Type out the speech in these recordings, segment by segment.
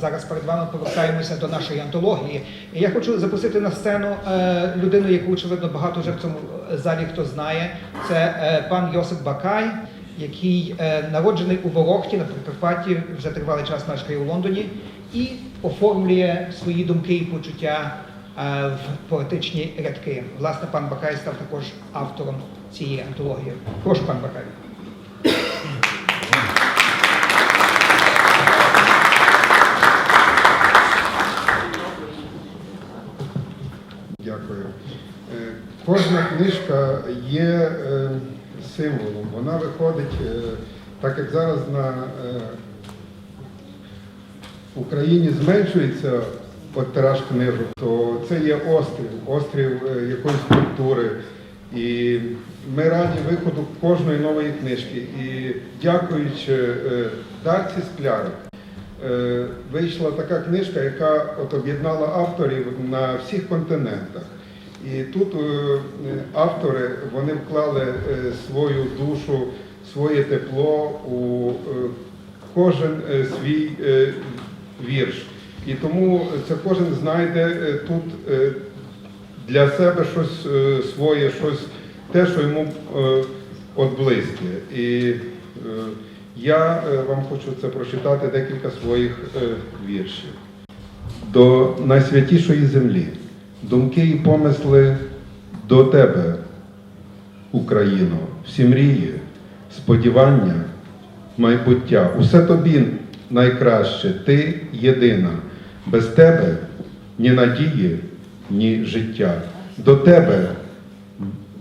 зараз перед вами повертаємося до нашої антології. І я хочу запросити на сцену е, людину, яку очевидно багато вже в цьому залі хто знає. Це е, пан Йосип Бакай, який е, народжений у Ворохті на Прикарпатті, вже тривалий час мешкає у Лондоні і оформлює свої думки і почуття е, в поетичні рядки. Власне, пан Бакай став також автором цієї антології. Прошу, пан Бакай. Є е, символом. Вона виходить, е, так як зараз на е, Україні зменшується тираж книжок, то це є острів, острів якоїсь культури. І ми раді виходу кожної нової книжки. І дякуючи Дарці Склярик, вийшла така книжка, яка об'єднала авторів на всіх континентах. І тут е, автори вони вклали е, свою душу, своє тепло у е, кожен свій вірш. І тому це кожен знайде тут для себе щось своє, щось те, що йому от близьке. І я вам хочу це прочитати декілька своїх віршів. До найсвятішої землі, думки і помисли до тебе, Україно, всі мрії, сподівання, майбуття, усе тобі найкраще, ти єдина, без тебе ні надії, ні життя. До тебе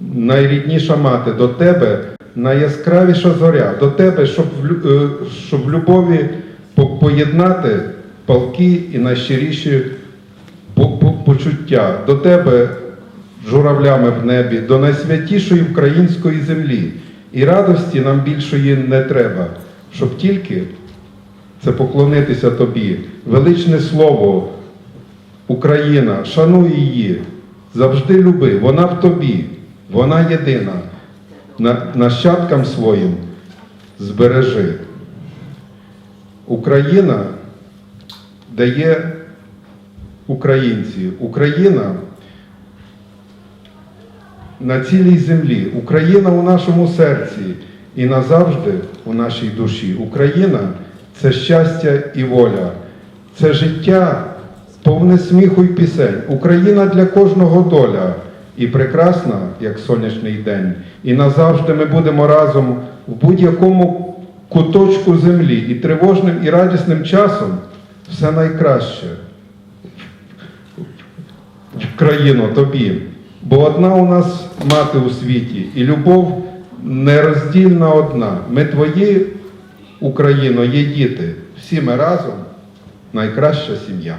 найрідніша мати, до тебе найяскравіша зоря, до тебе, щоб в, е, щоб в любові поєднати палки і найщиріші почуття, до тебе журавлями в небі, до найсвятішої української землі. І радості нам більшої не треба, щоб тільки це поклонитися тобі. Величне слово, Україна, шануй її, завжди люби, вона в тобі, вона єдина, На- нащадкам своїм збережи. Україна дає українці. Україна на цілій землі. Україна у нашому серці і назавжди у нашій душі. Україна це щастя і воля, це життя повне сміху й пісень. Україна для кожного доля і прекрасна, як сонячний день. І назавжди ми будемо разом в будь-якому куточку землі і тривожним і радісним часом все найкраще країну тобі. Бо одна у нас мати у світі, і любов нероздільна одна. Ми твої, Україно, є діти. Всі ми разом найкраща сім'я.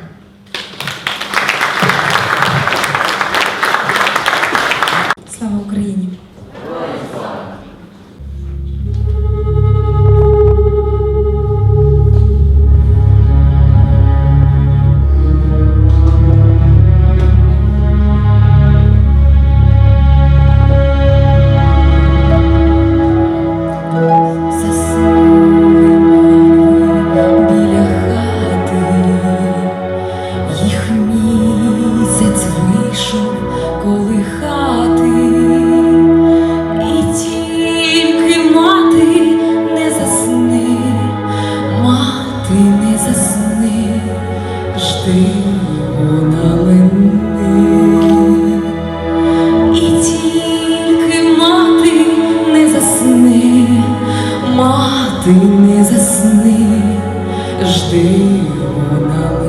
Жди вона. І тільки мати не засни, мати не засни, жди вона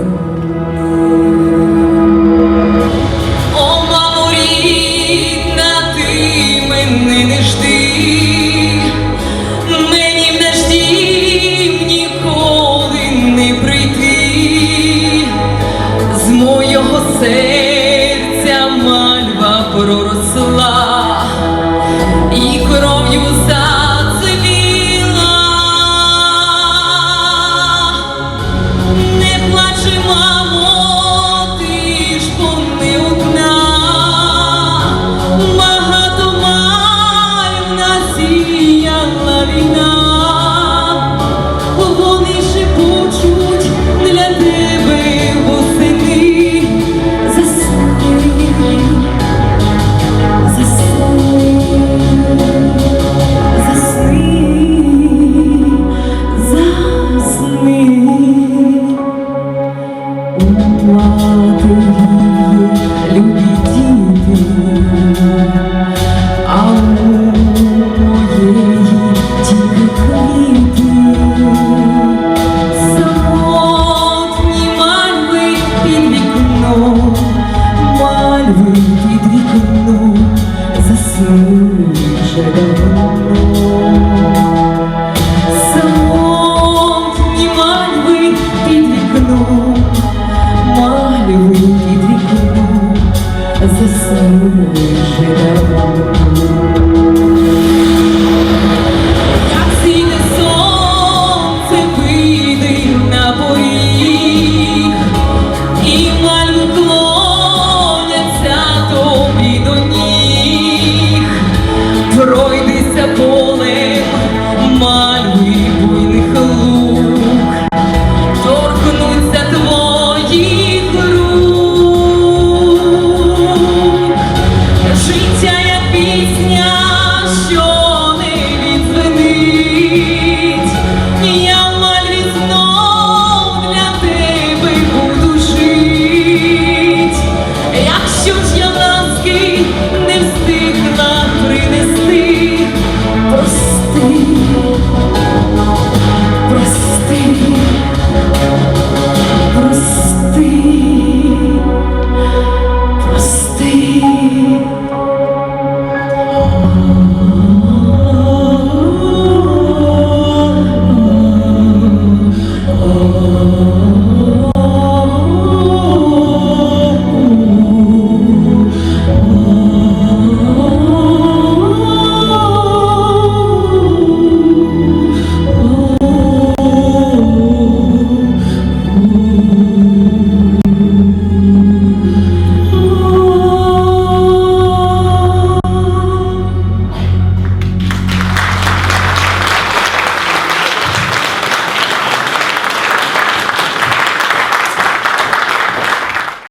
пройдися полем.